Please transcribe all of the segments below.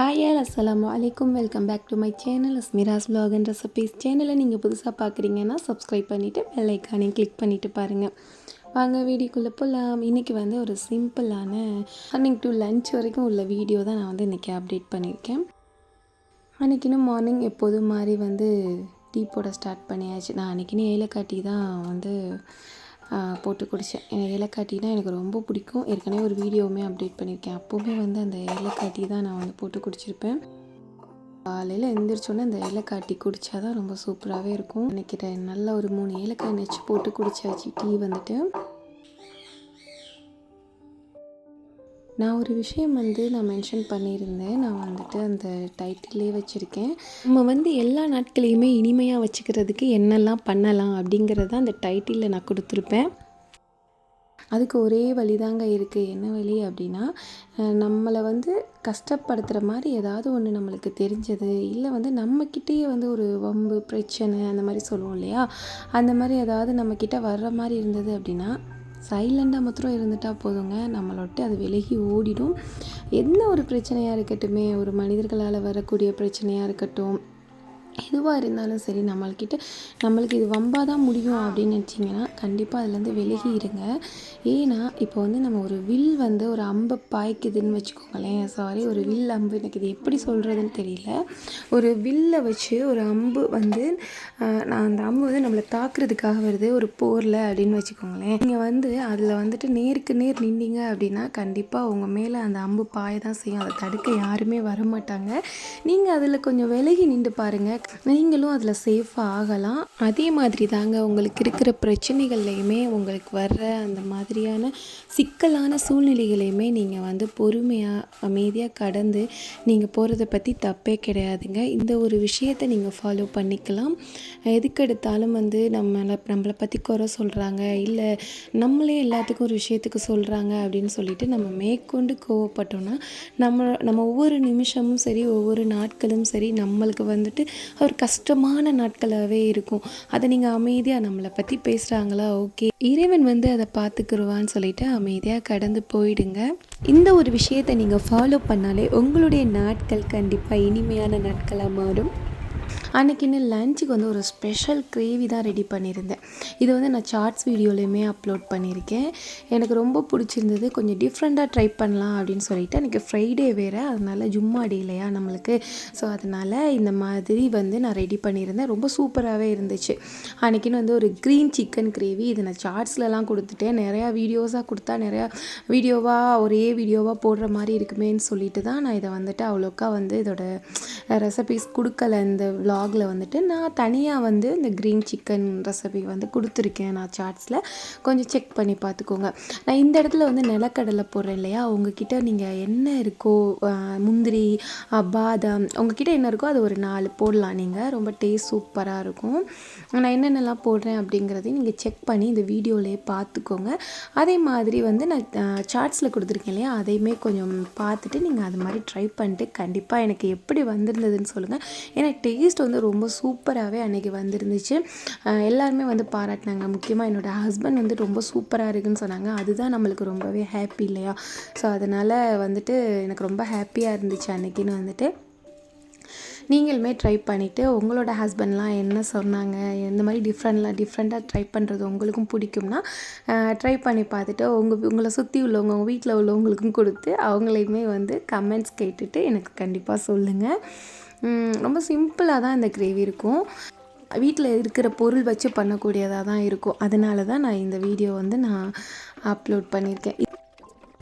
Hi யார் அஸ்ஸலாமு வலைக்கும் welcome back to my channel Asmira's blog and recipes சேனலை நீங்கள் புதுசாக பார்க்குறீங்கன்னா சப்ஸ்கிரைப் பண்ணிவிட்டு பெல் ஐக்கானையும் கிளிக் பண்ணிவிட்டு பாருங்கள் வாங்க வீடியோக்குள்ளே போகலாம் இன்றைக்கி வந்து ஒரு சிம்பிளான மார்னிங் டு லஞ்ச் வரைக்கும் உள்ள வீடியோ தான் நான் வந்து இன்றைக்கி அப்டேட் பண்ணியிருக்கேன். அன்றைக்கினும் மார்னிங் எப்போதும் மாதிரி வந்து டீ போட ஸ்டார்ட் பண்ணியாச்சு. நான் அன்றைக்கினு ஏலக்காய் டீ தான் வந்து போட்டு குடித்தேன் ஏலக்காய் டீனா எனக்கு ரொம்ப பிடிக்கும். ஏற்கனவே ஒரு வீடியோவுமே அப்டேட் பண்ணியிருக்கேன் அப்போவுமே வந்து அந்த ஏலக்காய் டீ தான் நான் வந்து போட்டு குடிச்சிருப்பேன். காலையில் எழுந்திரிச்சோன்னே அந்த ஏலக்காய் டீ குடித்தா தான் ரொம்ப சூப்பராகவே இருக்கும். நினைக்கிற நல்ல ஒரு மூணு ஏலக்காய் நெச்சு போட்டு குடிச்சாச்சு டீ வந்துட்டு. நான் ஒரு விஷயம் வந்து நான் மென்ஷன் பண்ணியிருந்தேன். நான் வந்துட்டு அந்த டைட்டிலே வச்சுருக்கேன். நம்ம வந்து எல்லா நாட்களையுமே இனிமையாக வச்சுக்கிறதுக்கு என்னெல்லாம் பண்ணலாம் அப்படிங்கிறத அந்த டைட்டிலில் நான் கொடுத்துருப்பேன். அதுக்கு ஒரே வழிதாங்க இருக்குது என்ன வழி அப்படின்னா நம்மளை வந்து கஷ்டப்படுத்துகிற மாதிரி ஏதாவது ஒன்று நம்மளுக்கு தெரிஞ்சது இல்லை வந்து நம்மக்கிட்டேயே வந்து ஒரு வம்பு பிரச்சனை அந்த மாதிரி சொல்லுவோம் இல்லையா? அந்த மாதிரி ஏதாவது நம்மக்கிட்ட வர்ற மாதிரி இருந்தது அப்படின்னா சைலண்டாக மாத்திரம் இருந்துட்டால் போதுங்க. நம்மளோட்டு அது விலகி ஓடிடும். எந்த ஒரு பிரச்சனையாக இருக்கட்டுமே ஒரு மனிதர்களால் வரக்கூடிய பிரச்சனையாக இருக்கட்டும் எதுவாக இருந்தாலும் சரி நம்மள்கிட்ட நம்மளுக்கு இது வம்பாக தான் முடியும் அப்படின்னு நினச்சிங்கன்னா கண்டிப்பாக அதுலேருந்து விலகி இருங்க. ஏன்னா இப்போ வந்து நம்ம ஒரு வில் வந்து ஒரு அம்பை பாய்க்குதுன்னு வச்சுக்கோங்களேன். சாரி ஒரு வில் அம்பு எனக்கு இது எப்படி சொல்கிறதுன்னு தெரியல. ஒரு வில்லை வச்சு ஒரு அம்பு வந்து நான் அந்த அம்பு வந்து நம்மளை தாக்குறதுக்காக வருது ஒரு போரில் அப்படின்னு வச்சுக்கோங்களேன். நீங்கள் வந்து அதில் வந்துட்டு நேருக்கு நேர் நின்றீங்க அப்படின்னா கண்டிப்பாக உங்கள் மேலே அந்த அம்பு பாய தான் செய்யும். அதை தடுக்க யாருமே வரமாட்டாங்க. நீங்கள் அதில் கொஞ்சம் விலகி நின்று பாருங்கள் நீங்களும் அதில் சேஃபாக ஆகலாம். அதே மாதிரி தாங்க உங்களுக்கு இருக்கிற பிரச்சனைகள்லையுமே உங்களுக்கு வர்ற அந்த மாதிரியான சிக்கலான சூழ்நிலைகளையுமே நீங்கள் வந்து பொறுமையாக அமைதியாக கடந்து நீங்கள் போகிறத பற்றி தப்பே கிடையாதுங்க. இந்த ஒரு விஷயத்தை நீங்கள் ஃபாலோ பண்ணிக்கலாம். எதுக்கு எடுத்தாலும் வந்து நம்மளை நம்மளை பற்றி குறை சொல்கிறாங்க இல்லை நம்மளே எல்லாத்துக்கும் ஒரு விஷயத்துக்கு சொல்கிறாங்க அப்படின்னு சொல்லிட்டு நம்ம மேற்கொண்டு கோவப்பட்டோம்னா நம்ம நம்ம ஒவ்வொரு நிமிஷமும் சரி ஒவ்வொரு நாட்களும் சரி நம்மளுக்கு வந்துட்டு ஒரு கஷ்டமான நாட்களாகவே இருக்கும். அதை நீங்கள் அமைதியாக நம்மளை பற்றி பேசுகிறாங்களா ஓகே. இறைவன் வந்து அதை பார்த்துக்குருவான்னு சொல்லிட்டு அமைதியாக கடந்து போயிடுங்க. இந்த ஒரு விஷயத்தை நீங்கள் ஃபாலோ பண்ணாலே உங்களுடைய நாட்கள் கண்டிப்பாக இனிமையான நாட்களாக மாறும். அன்றைக்கின்னு லஞ்சுக்கு வந்து ஒரு ஸ்பெஷல் கிரேவி தான் ரெடி பண்ணியிருந்தேன். இது வந்து நான் சார்ட்ஸ் வீடியோலையுமே அப்லோட் பண்ணியிருக்கேன். எனக்கு ரொம்ப பிடிச்சிருந்தது. கொஞ்சம் டிஃப்ரெண்ட்டாக ட்ரை பண்ணலாம் அப்படின்னு சொல்லிட்டு அன்றைக்கி ஃப்ரைடே வேறு. அதனால் ஜும்மா டே இல்லையா நம்மளுக்கு. ஸோ அதனால் இந்த மாதிரி வந்து நான் ரெடி பண்ணியிருந்தேன். ரொம்ப சூப்பராகவே இருந்துச்சு. அன்றைக்கின்னு வந்து ஒரு க்ரீன் சிக்கன் கிரேவி இது நான் சார்ட்ஸ்லலாம் கொடுத்துட்டேன். நிறையா வீடியோஸாக கொடுத்தா நிறையா வீடியோவாக ஒரே வீடியோவாக போடுற மாதிரி இருக்குமேன்னு சொல்லிட்டு தான் நான் இதை வந்துட்டு அவ்வளோக்கா வந்து இதோட ரெசிபிஸ் கொடுக்கல. இந்த vlogல வந்துட்டு நான் தனியாக வந்து இந்த க்ரீன் சிக்கன் ரெசிபி வந்து கொடுத்துருக்கேன் நான் சார்ட்ஸில் கொஞ்சம் செக் பண்ணி பார்த்துக்கோங்க நான் இந்த இடத்துல வந்து நிலக்கடலை போடுறேன் இல்லையா? உங்ககிட்ட நீங்கள் என்ன இருக்கோ முந்திரி பாதாம் உங்ககிட்ட என்ன இருக்கோ அது ஒரு நாலு போடலாம் நீங்கள் ரொம்ப டேஸ்ட் சூப்பராக இருக்கும். நான் என்னென்னலாம் போடுறேன் அப்படிங்கிறதையும் நீங்கள் செக் பண்ணி இந்த வீடியோலேயே பார்த்துக்கோங்க அதே மாதிரி வந்து நான் சார்ட்ஸில் கொடுத்துருக்கேன் இல்லையா? அதையுமே கொஞ்சம் பார்த்துட்டு நீங்கள் அது மாதிரி ட்ரை பண்ணிட்டு கண்டிப்பாக எனக்கு எப்படி வந்திருந்ததுன்னு சொல்லுங்கள் ஏன்னா டேஸ்ட் வந்து ரொம்ப சூப்பராகவே அன்றைக்கி வந்துருந்துச்சு. எல்லாருமே வந்து பாராட்டினாங்க. முக்கியமாக என்னோடய ஹஸ்பண்ட் வந்து ரொம்ப சூப்பராக இருக்குன்னு சொன்னாங்க. அதுதான் நம்மளுக்கு ரொம்பவே ஹாப்பி இல்லையா? ஸோ அதனால் வந்துட்டு எனக்கு ரொம்ப ஹாப்பியாக இருந்துச்சு அன்றைக்கின்னு வந்துட்டு. நீங்களுமே ட்ரை பண்ணிவிட்டு உங்களோட ஹஸ்பண்ட்லாம் என்ன சொன்னாங்க? எந்த மாதிரி டிஃப்ரெண்ட்லாம் டிஃப்ரெண்ட்டாக ட்ரை பண்ணுறது உங்களுக்கும் பிடிக்கும்னா ட்ரை பண்ணி பார்த்துட்டு உங்கள் உங்களை சுற்றி உள்ளவங்க உங்கள் வீட்டில் உள்ளவங்களுக்கும் கொடுத்து அவங்களையுமே வந்து கமெண்ட்ஸ் கேட்டுட்டு எனக்கு கண்டிப்பாக சொல்லுங்கள் ரொம்ப சிம்பிளாக தான் இந்த கிரேவி இருக்கும். வீட்டில் இருக்கிற பொருள் வச்சு பண்ணக்கூடியதாக தான் இருக்கும். அதனால தான் நான் இந்த வீடியோ வந்து நான் அப்லோட் பண்ணியிருக்கேன்.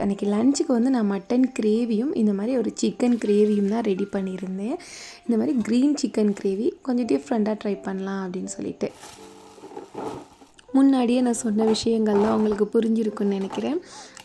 அன்றைக்கி லஞ்சுக்கு வந்து நான் மட்டன் கிரேவியும் இந்த மாதிரி ஒரு சிக்கன் கிரேவியும் தான் ரெடி பண்ணியிருந்தேன். இந்த மாதிரி க்ரீன் சிக்கன் கிரேவி கொஞ்சம் டிஃப்ரெண்ட்டாக ட்ரை பண்ணலாம் அப்படின்னு சொல்லிட்டு. முன்னாடியே நான் சொன்ன விஷயங்கள்லாம் உங்களுக்கு புரிஞ்சிருக்குன்னு நினைக்கிறேன்.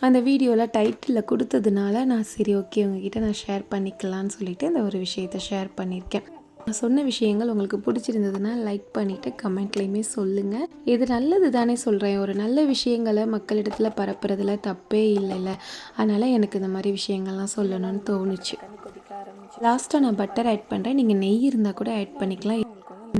அந்த வீடியோவில் டைட்டிலில் கொடுத்ததுனால நான் சரி ஓகே உங்ககிட்ட நான் ஷேர் பண்ணிக்கலான்னு சொல்லிட்டு இந்த ஒரு விஷயத்தை ஷேர் பண்ணியிருக்கேன் நான் சொன்ன விஷயங்கள் உங்களுக்கு பிடிச்சிருந்ததுன்னா லைக் பண்ணிவிட்டு கமெண்ட்லேயுமே சொல்லுங்கள் இது நல்லது தானே சொல்கிறேன் ஒரு நல்ல விஷயங்களை மக்களிடத்தில் பரப்புறதுல தப்பே இல்லைல்ல. அதனால் எனக்கு இந்த மாதிரி விஷயங்கள்லாம் சொல்லணும்னு தோணுச்சு. லாஸ்ட்டாக நான் பட்டர் ஆட் பண்ணுறேன் நீங்கள் நெய் இருந்தால் கூட ஆட் பண்ணிக்கலாம்.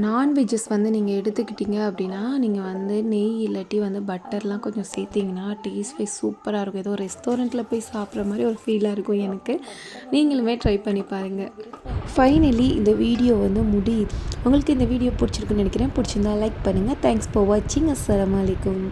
நான்வெஜ்ஜஸ் வந்து நீங்கள் எடுத்துக்கிட்டீங்க அப்படின்னா நீங்கள் வந்து நெய் இல்லாட்டி வந்து பட்டர்லாம் கொஞ்சம் சேர்த்திங்கன்னா டேஸ்ட் வைஸ் சூப்பராக இருக்கும். ஏதோ ரெஸ்டாரண்ட்டில் போய் சாப்பிட்ற மாதிரி ஒரு ஃபீலாக இருக்கும் எனக்கு. நீங்களுமே ட்ரை பண்ணி பாருங்கள் ஃபைனலி இந்த வீடியோ வந்து முடியுது. உங்களுக்கு இந்த வீடியோ பிடிச்சிருக்குன்னு நினைக்கிறேன். பிடிச்சிருந்தா லைக் பண்ணுங்கள் தேங்க்ஸ் ஃபார் வாட்சிங் அஸ்லாம் வலைக்கம்